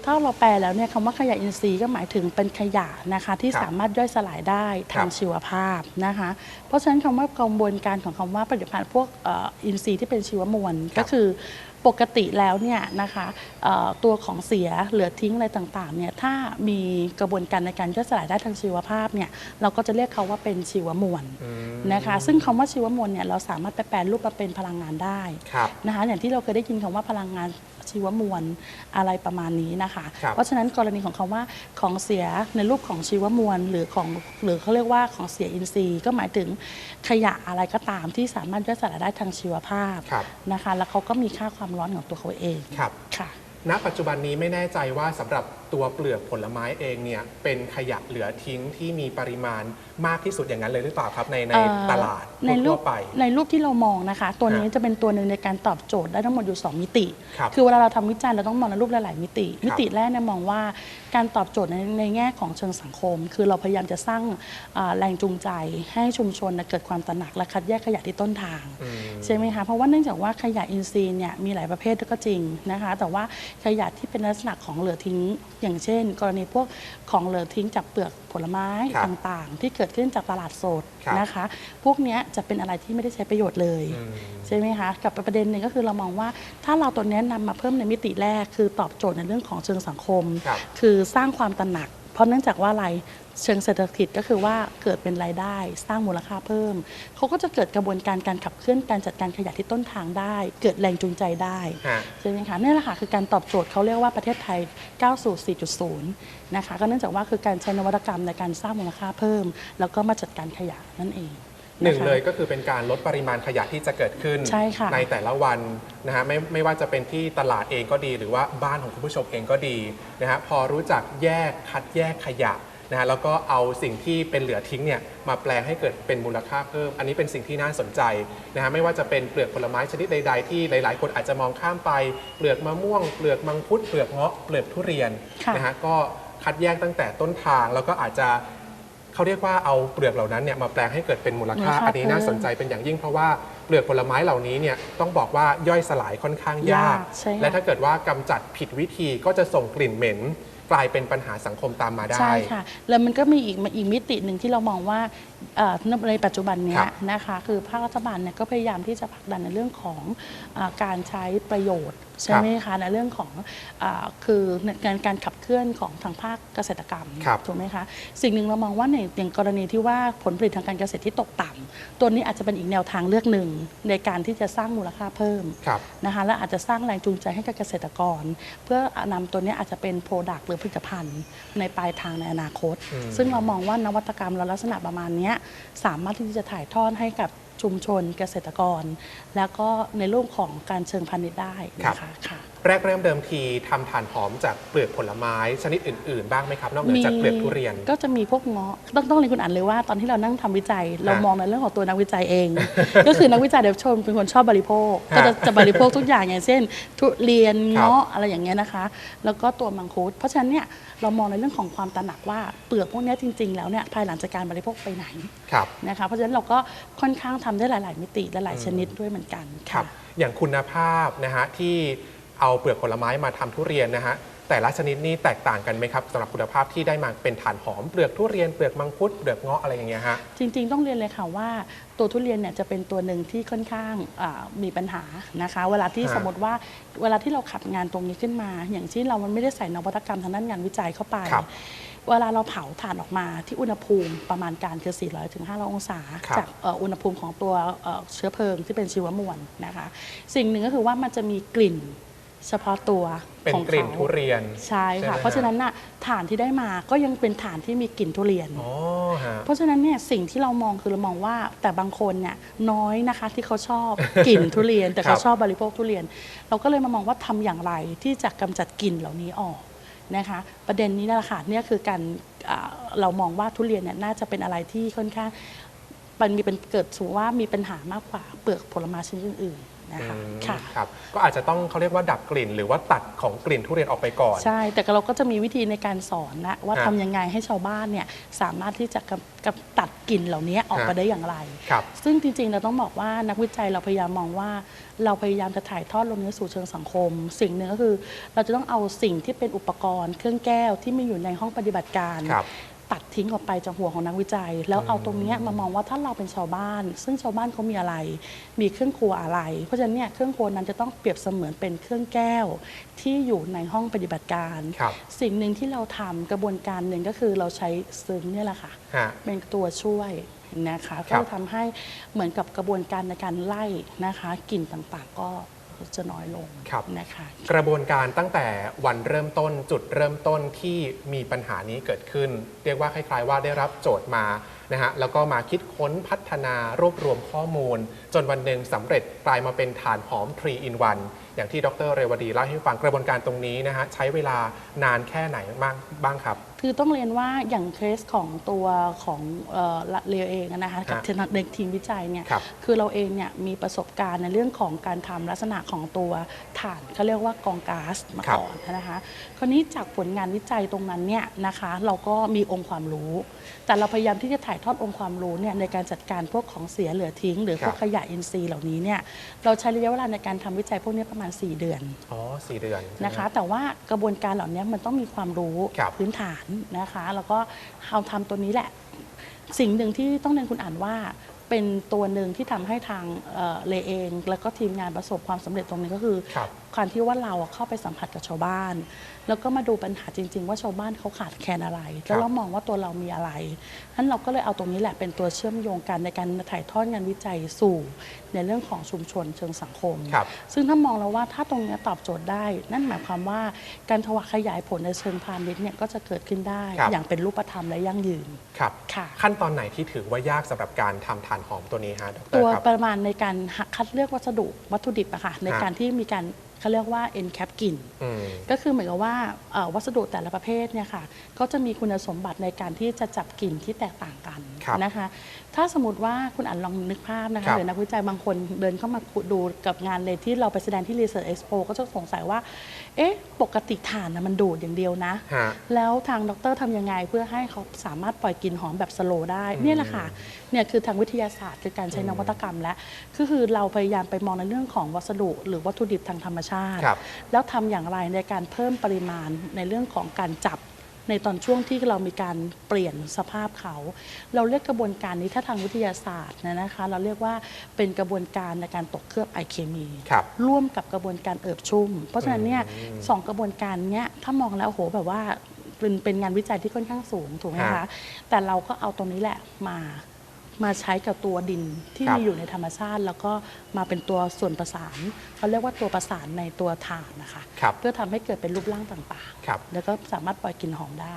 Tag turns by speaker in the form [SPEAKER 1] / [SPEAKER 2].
[SPEAKER 1] คือถ้าเราแปลแล้วเนี่ยคำว่าขยะอินทรีย์ก็หมายถึงเป็นขยะนะคะที่
[SPEAKER 2] ครับ
[SPEAKER 1] สามารถย่อยสลายได้ทาง
[SPEAKER 2] ครับ
[SPEAKER 1] ชีวภาพนะคะ เพราะฉะนั้นคำว่ากระบวนการของคำว่าผลิตภัณฑ์พวกเอ่ออินทรีย์ที่เป็นชีวมวล
[SPEAKER 2] ครับ
[SPEAKER 1] ก็คือปกติแล้วเนี่ยนะคะเอ่อตัวของเสียเหลือทิ้งอะไรต่างๆเนี่ยถ้ามีกระบวนการในการย่อยสลายได้ทางชีวภาพเนี่ยเราก็จะเรียกเขาว่าเป็นชีวมวล
[SPEAKER 2] อืม
[SPEAKER 1] นะคะซึ่งคำว่าชีวมวลเนี่ยเราสามารถไปแปลรูปมาเป็นพลังงานได้
[SPEAKER 2] ครับ
[SPEAKER 1] นะคะอย่างที่เราเคยได้ยินคำว่าพลังงานชีวมวลอะไรประมาณนี้นะคะ
[SPEAKER 2] ครับ
[SPEAKER 1] เพราะฉะนั้นกรณีของคำว่าของเสียในรูปของชีวมวลหรือของหรือเขาเรียกว่าของเสียอินทรีย์ ก็หมายถึงขยะอะไรก็ตามที่สามารถย่อยสลายได้ทางชีวภาพ
[SPEAKER 2] ครับ
[SPEAKER 1] นะคะ แล้วเขาก็มีค่าความร้อนของตัวเขาเอง
[SPEAKER 2] ครับ
[SPEAKER 1] ค่ะ
[SPEAKER 2] ณปัจจุบันนี้ไม่แน่ใจว่าสำหรับ ตัวเปลือกผลไม้เองเนี่ยเป็นขยะเหลือทิ้งที่มีปริมาณมากที่สุดอย่างนั้นเลยหรือเปล่าครับในใน
[SPEAKER 1] เอ่อ
[SPEAKER 2] ตลาด
[SPEAKER 1] ในรู
[SPEAKER 2] ทั่
[SPEAKER 1] ป
[SPEAKER 2] วๆไป
[SPEAKER 1] ในรูปที่เรามองนะคะ ตัวนี้
[SPEAKER 2] ฮะ
[SPEAKER 1] จะเป็นตัวหนึ่งในการตอบโจทย์ได้ทั้งหมดอยู่ 2 มิติ
[SPEAKER 2] ครับ
[SPEAKER 1] อเวลาเราทำวิจัยเราต้องมองในรูปหลาย ๆ มิติ มิติแรกเนี่ยมองว่าการตอบโจทย์ในในแง่ของเชิงสังคม คือเราพยายามจะสร้างอ่าแรงจูงใจให้ชุมชนน่ะเกิดความตระหนักและคัดแยกขยะที่ต้นทาง
[SPEAKER 2] อืม
[SPEAKER 1] ใช่ไหมคะ เพราะว่าเนื่องจากว่าขยะอินทรีย์เนี่ยมีหลายประเภทก็จริงนะคะ แต่ว่าขยะที่เป็นลักษณะของเหลือทิ้งอย่างเช่น กรณีพวกของเหลือทิ้งจากเปลือกผลไม้
[SPEAKER 2] ครับ
[SPEAKER 1] ต่างๆ ที่เกิดขึ้นจากตลาดสด
[SPEAKER 2] ครับ
[SPEAKER 1] นะคะ พวกเนี้ยจะเป็นอะไรที่ไม่ได้ใช้ประโยชน์เลย
[SPEAKER 2] อืม
[SPEAKER 1] ใช่ไหมคะ กับประเด็นหนึ่งก็คือเรามองว่าถ้าเราตัวเนี้ยนำมาเพิ่มในมิติแรก คือตอบโจทย์ในเรื่องของเชิงสังคม
[SPEAKER 2] ครับ
[SPEAKER 1] คือสร้างความตระหนักเพ ราะเนื่องจากว่าอะไรเชิงเศรษฐกิจก็คือว่าเกิดเป็นรายได้ สร้างมูลค่าเพิ่ม เขาก็จะเกิดกระบวนการการขับเคลื่อนการจัดการขยะที่ต้นทางได้ เกิดแรงจูงใจได้
[SPEAKER 2] ฮะ
[SPEAKER 1] ใช่ไหมคะนี่แหละค่ะคือการตอบโจทย์เขาเรียกว่าประเทศไทยก้าวสู่ 4.0 นะคะก็เนื่องจากว่าคือการใช้นวัตกรรมในการสร้างมูลค่าเพิ่ม แล้วก็มาจัดการขยะนั่นเอง
[SPEAKER 2] หนึ่งะ
[SPEAKER 1] คะ
[SPEAKER 2] เลยก็คือเป็นการลดปริมาณขยะที่จะเกิดขึ้น
[SPEAKER 1] ใช่ค่ะ
[SPEAKER 2] แต่ละวันนะฮะไม่ไม่ว่าจะเป็นที่ตลาดเองก็ดี หรือว่าบ้านของคุณผู้ชมเองก็ดีนะฮะพอรู้จักแยกคัดแยกขยะนะฮะแล้วก็เอาสิ่งที่เป็นเหลือทิ้งเนี่ยมาแปลงให้เกิดเป็นมูลค่าเพิ่ม อันนี้เป็นสิ่งที่น่าสนใจนะฮะไม่ว่าจะเป็นเปลือกผลไม้ชนิดใด ๆ ที่หลาย ๆ คนอาจจะมองข้ามไปเปลือกมะม่วงเปลือกมังคุดเปลือกเงาะเปลือกทุเรียน
[SPEAKER 1] ค่ะ
[SPEAKER 2] นะฮะก็คัดแยกตั้งแต่ต้นทางแล้วก็อาจจะ เขาเรียกว่าเอาเปลือกเหล่านั้นเนี่ยมาแปลงให้เกิดเป็นมูลค่า
[SPEAKER 1] มูลค่า
[SPEAKER 2] อันนี้น่า
[SPEAKER 1] เพิ่ม
[SPEAKER 2] สนใจเป็นอย่างยิ่งเพราะว่าเปลือกผลไม้เหล่านี้เนี่ยต้องบอกว่าย่อยสลายค่อนข้างยาก
[SPEAKER 1] ยากใช่ค่ะ
[SPEAKER 2] และถ้าเกิดว่ากำจัดผิดวิธีก็จะส่งกลิ่นเหม็น กลายเป็นปัญหาสังคมตามมาได้
[SPEAKER 1] ใช่ค่ะแล้วมันก็มีอีกอีกมิติหนึ่งที่เรามองว่าเอ่อในปัจจุบันเนี้
[SPEAKER 2] ครั
[SPEAKER 1] ย
[SPEAKER 2] บ
[SPEAKER 1] นะคะคือภาครัฐบาลเนี่ยก็พยายามที่จะผลักดันในเรื่องของอาการใช้ประโยชน์ใช่ไหมคะในเรื่องของอาคือในการการขับเคลื่อนของทางภาคเกษตรกรรม
[SPEAKER 2] ครับ
[SPEAKER 1] ถูกไหมคะสิ่งหนึ่งเรามองว่าในอย่างกรณีที่ว่าผลผลิตทางการเกษตรที่ตกต่ำตัวนี้อาจจะเป็นอีกแนวทางเลือกหนึ่งในการที่จะสร้างมูลค่าเพิ่ม
[SPEAKER 2] ครับ
[SPEAKER 1] นะคะและอาจจะสร้างแรงจูงใจให้กับเกษตรกร เพื่อนำตัวเนี้ยอาจจะเป็นโปรดักต์หรือผลิตภัณฑ์ ในปลายทางในอนาคต
[SPEAKER 2] อืม
[SPEAKER 1] ซึ่งเรามองว่านวัตกรรมและลักษณะประมาณเนี้ยสามารถที่จะถ่ายทอดให้กับ ชุมชนเกษตรกร แล้วก็ในรูปของการเชิงพาณิชย์ได้นะคะค่ะ
[SPEAKER 2] แรกเริ่มเดิมทีทำถ่านหอมจากเปลือกผลไม้ชนิดอื่น ๆ บ้างไหมครับนอกเหนือจากเปลือกทุเรียน
[SPEAKER 1] ก็จะมีพวกเงาะต้องต้องเรียนคุณอ่านเลยว่าตอนที่เรานั่งทำวิจัย เรามองในเรื่องของตัวนักวิจัยเอง ก็คือนักวิจัยเดยวชมเป็นคนชอบบริโภค
[SPEAKER 2] ฮะ
[SPEAKER 1] ก็จะจะบริโภคทุกอย่างอย่างเช่น ทุเรียน
[SPEAKER 2] ครับ
[SPEAKER 1] เงาะอะไรอย่างเงี้ยนะคะ แล้วก็ตัวมังคุดเพราะฉะนั้นเนี่ยเรามองในเรื่องของความตระหนักว่าเปลือกพวกเนี้ยจริง ๆ แล้วเนี่ยภายหลังจากการบริโภคไปไหน
[SPEAKER 2] ครับ
[SPEAKER 1] นะคะเพราะฉะนั้นเราก็ค่อนข้างทำได้หลาย ๆ มิติและหลายชนิดด้วยเหมือนกัน
[SPEAKER 2] ครั
[SPEAKER 1] ค่ะ
[SPEAKER 2] บอย่างคุณภาพนะฮะที่เอาเปลือกผลไม้มาทำทุเรียนนะฮะแต่ละชนิดนี่แตกต่างกันไหมครับสำหรับคุณภาพที่ได้มาเป็นถ่านหอมเปลือกทุเรียนเปลือกมังคุดเปลือกเงาะอะไรอย่างเงี้ยฮะ
[SPEAKER 1] จริง ๆ ต้องเรียนเลยค่ะว่าตัวทุเรียนเนี่ยจะเป็นตัวหนึ่งที่ค่อนข้างอ่ามีปัญหานะคะ เวลาที่
[SPEAKER 2] ฮะ
[SPEAKER 1] สมมติว่าเวลาที่เราขับงานตรงนี้ขึ้นมา อย่างเช่นเรามันไม่ได้ใส่นวัตกรรมทางด้านงานวิจัยเข้าไป
[SPEAKER 2] ครับ
[SPEAKER 1] เวลาเราเผาถ่านออกมาที่อุณหภูมิประมาณการคือ 400ถึง500 องศา
[SPEAKER 2] ครับ
[SPEAKER 1] จากเอ่ออุณหภูมิของตัวเอ่อเชื้อเพลิงที่เป็นชีวมวลนะคะ สิ่งหนึ่งก็คือว่ามันจะมีกลิ่นเฉพาะตัว
[SPEAKER 2] เป็น
[SPEAKER 1] ของ
[SPEAKER 2] กลิ่น
[SPEAKER 1] ขา
[SPEAKER 2] ทุเรียน
[SPEAKER 1] ใช่
[SPEAKER 2] ใช่ไหม
[SPEAKER 1] ค่ะ
[SPEAKER 2] ฮะ
[SPEAKER 1] เพราะฉะนั้นน่ะถ่านที่ได้มาก็ยังเป็นถ่านที่มีกลิ่นทุเรียน
[SPEAKER 2] อ๋อฮะ
[SPEAKER 1] เพราะฉะนั้นเนี่ยสิ่งที่เรามองคือเรามองว่าแต่บางคนเนี่ยน้อยนะคะที่เขาชอบ กลิ่นทุเรียน แต่
[SPEAKER 2] ครั
[SPEAKER 1] เขา
[SPEAKER 2] บ
[SPEAKER 1] ชอบบริโภคทุเรียน เราก็เลยมามองว่าทำอย่างไรที่จะกำจัดกลิ่นเหล่านี้ออก นะคะประเด็นนี้นั่นแหละค่ะเนี่ยคือการเรามองว่าทุเรียนเนี่ยน่าจะเป็นอะไรที่ค่อนข้างมันมีเป็นเกิดสูว่ามีปัญหามากกว่าเปลือกผลไม้ชนิดอื่น นะคะ
[SPEAKER 2] อืม
[SPEAKER 1] ค่ะ
[SPEAKER 2] ครับก็อาจจะต้องเขาเรียกว่าดับกลิ่น หรือว่าตัดของกลิ่นทุเรียนออกไปก่อน
[SPEAKER 1] ใช่ แต่เราก็จะมีวิธีในการสอนนะว่า
[SPEAKER 2] ฮะ
[SPEAKER 1] ทำยังไงให้ชาวบ้านเนี่ยสามารถที่จะกำกำตัดกลิ่นเหล่านี้ออกไป
[SPEAKER 2] ฮะ
[SPEAKER 1] ได้อย่างไร
[SPEAKER 2] ครับ
[SPEAKER 1] ซึ่งจริงๆ เราต้องบอกว่านักวิจัยเราพยายามมองว่า เราพยายามจะถ่ายทอดลงในสู่เชิงสังคม สิ่งหนึ่งก็คือ เราจะต้องเอาสิ่งที่เป็นอุปกรณ์ เครื่องแก้วที่มีอยู่ในห้องปฏิบัติการ
[SPEAKER 2] ครับ
[SPEAKER 1] ตัดทิ้งออกไปจากหัวของนักวิจัย แล้วเอาตรงเนี้ยมามองว่าถ้าเราเป็นชาวบ้าน ซึ่งชาวบ้านเขามีอะไร มีเครื่องครัวอะไร เพราะฉะนั้นเนี่ยเครื่องครัวนั้นจะต้องเปรียบเสมือนเป็นเครื่องแก้วที่อยู่ในห้องปฏิบัติการ
[SPEAKER 2] ครับ
[SPEAKER 1] สิ่งหนึ่งที่เราทำกระบวนการหนึ่งก็คือเราใช้ซึ้งเนี่ยแหละค่ะ
[SPEAKER 2] ฮะ
[SPEAKER 1] เป็นตัวช่วยนะคะ
[SPEAKER 2] ค
[SPEAKER 1] ก็
[SPEAKER 2] รับ
[SPEAKER 1] จะทำให้เหมือนกับกระบวนการในการไล่นะคะกลิ่นต่างๆก็ จะน้อยลง
[SPEAKER 2] ครับ
[SPEAKER 1] นะคะ
[SPEAKER 2] กระบวนการตั้งแต่วันเริ่มต้นจุดเริ่มต้นที่มีปัญหานี้เกิดขึ้น เรียกว่าคล้ายๆ ว่าได้รับโจทย์มานะฮะแล้วก็มาคิดค้นพัฒนารวบรวมข้อมูล จนวันหนึ่งสำเร็จกลายมาเป็นฐานหอม3 in 1อย่างที่ดรเรวดีเล่าให้ฟังกระบวนการตรงนี้นะฮะใช้เวลานานแค่ไหนบ้างบ้างครับ
[SPEAKER 1] คือต้องเรียนว่าอย่างเคสของตัวของเอ่อเรียวเองนะคะกับ
[SPEAKER 2] ฮะ
[SPEAKER 1] ทีมในทีมวิจัยเนี่ย
[SPEAKER 2] ครับ
[SPEAKER 1] คือเราเองเนี่ยมีประสบการณ์ในเรื่องของการทำลักษณะของตัวถ่านเขาเรียกว่ากองก๊าซมา
[SPEAKER 2] ครับ
[SPEAKER 1] ก่อนนะคะคราวนี้จากผลงานวิจัยตรงนั้นเนี่ยนะคะเราก็มีองค์ความรู้ แต่เราพยายามที่จะถ่ายทอดองค์ความรู้เนี่ยในการจัดการพวกของเสียเหลือทิ้ง หรือพวก
[SPEAKER 2] ครับ
[SPEAKER 1] ขยะอินทรีย์เหล่านี้เนี่ยเราใช้ระยะเวลาในการทำวิจัยพวกนี้ประมาณ 4 เดือน
[SPEAKER 2] อ๋อสี่เดือน
[SPEAKER 1] นะคะแต่ว่ากระบวนการเหล่านี้มันต้องมีความรู้
[SPEAKER 2] ครับ
[SPEAKER 1] พื้นฐานนะคะ แล้วก็เอาทำตัวนี้แหละ สิ่งหนึ่งที่ต้องเรียนคุณอ่านว่าเป็นตัวหนึ่งที่ทำให้ทางเออเลเอง แล้วก็ทีมงานประสบความสำเร็จตรงนี้ก็คือ
[SPEAKER 2] ครับ
[SPEAKER 1] การที่ว่าเราอะเข้าไปสัมผัสกับชาวบ้าน แล้วก็มาดูปัญหาจริง ๆ ว่าชาวบ้านเขาขาดแคลนอะไร แล้วเรามองว่าตัวเรามีอะไรนั้นเราก็เลยเอาตรงนี้แหละเป็นตัวเชื่อมโยงกันในการถ่ายทอดงานวิจัยสู่ ในเรื่องของชุมชนเชิงสังคม
[SPEAKER 2] ครับ
[SPEAKER 1] ซึ่งถ้ามองแล้วว่าถ้าตรงเนี้ยตอบโจทย์ได้ นั่นหมายความว่าการถวายขยายผลในเชิงพาณิชย์เนี่ยก็จะเกิดขึ้นได้
[SPEAKER 2] ครับ
[SPEAKER 1] อย่างเป็นรูปธรรมและยั่งยืน
[SPEAKER 2] ครับ
[SPEAKER 1] ค่ะ
[SPEAKER 2] ขั้นตอนไหนที่ถือว่ายากสำหรับการทำถ่านหอมตัวนี้ฮะดร
[SPEAKER 1] ตัว
[SPEAKER 2] ครับ
[SPEAKER 1] ประมาณในการหักคัดเลือกวัสดุวัตถุดิบอะค่ะใน
[SPEAKER 2] ฮะ
[SPEAKER 1] การที่มีการเขาเรียกว่า encap กลิ่น
[SPEAKER 2] อืม
[SPEAKER 1] ก็คือเหมือนกับว่าเอ่อวัสดุแต่ละประเภทเนี่ยค่ะก็จะมีคุณสมบัติในการที่จะจับกลิ่นที่แตกต่างกัน
[SPEAKER 2] ครับ
[SPEAKER 1] นะคะถ้าสมมติว่าคุณอันลองนึกภาพนะ
[SPEAKER 2] ครั
[SPEAKER 1] คะ
[SPEAKER 2] บ
[SPEAKER 1] หรือนักวิจัยบางคนเดินเข้ามาดูกับงานเลยที่เราไปแสดงที่ Research Expo ก็จะสงสัยว่า เอ๊ะ ปกติถ่านนะมันดูดอย่างเดียวนะ
[SPEAKER 2] ฮะ
[SPEAKER 1] แล้วทางดรทำยังไงเพื่อให้เขาสามารถปล่อยกลิ่นหอมแบบสโลว์ได้
[SPEAKER 2] อืม
[SPEAKER 1] เนี่ยแหละค่ะ เนี่ยคือทางวิทยาศาสตร์คือการใช้
[SPEAKER 2] อืม
[SPEAKER 1] นวัตกรรมและก็คือเราพยายามไปมองในเรื่องของวัสดุ หรือวัตถุดิบทางธรรมชาติ
[SPEAKER 2] ครับ
[SPEAKER 1] แล้วทำอย่างไรในการเพิ่มปริมาณในเรื่องของการจับ ในตอนช่วงที่เรามีการเปลี่ยนสภาพเขา เราเรียกกระบวนการนี้ถ้าทางวิทยาศาสตร์เนยนะคะ เราเรียกว่าเป็นกระบวนการในการตกเคลือบไอเคมี
[SPEAKER 2] ครับ
[SPEAKER 1] ร่วมกับกระบวนการเอิบชุ่ม เพราะฉะนั้นเนี่ย
[SPEAKER 2] อืม
[SPEAKER 1] สองกระบวนการเนี้ยถ้ามองแล้วโอ้โหแบบว่าเป็นเป็นงานวิจัยที่ค่อนข้างสูงถูกไหม
[SPEAKER 2] ฮะ
[SPEAKER 1] คะ แต่เราก็เอาตรงนี้แหละมา มาใช้กับตัวดินที่
[SPEAKER 2] ครับ
[SPEAKER 1] มีอยู่ในธรรมชาติ แล้วก็มาเป็นตัวส่วนประสานเขาเรียกว่าตัวประสานในตัวถ่านนะคะ
[SPEAKER 2] ครับ
[SPEAKER 1] เพื่อทำให้เกิดเป็นรูปร่างต่าง
[SPEAKER 2] ครับ
[SPEAKER 1] ๆ แล้วก็สามารถปล่อยกลิ่นหอมได้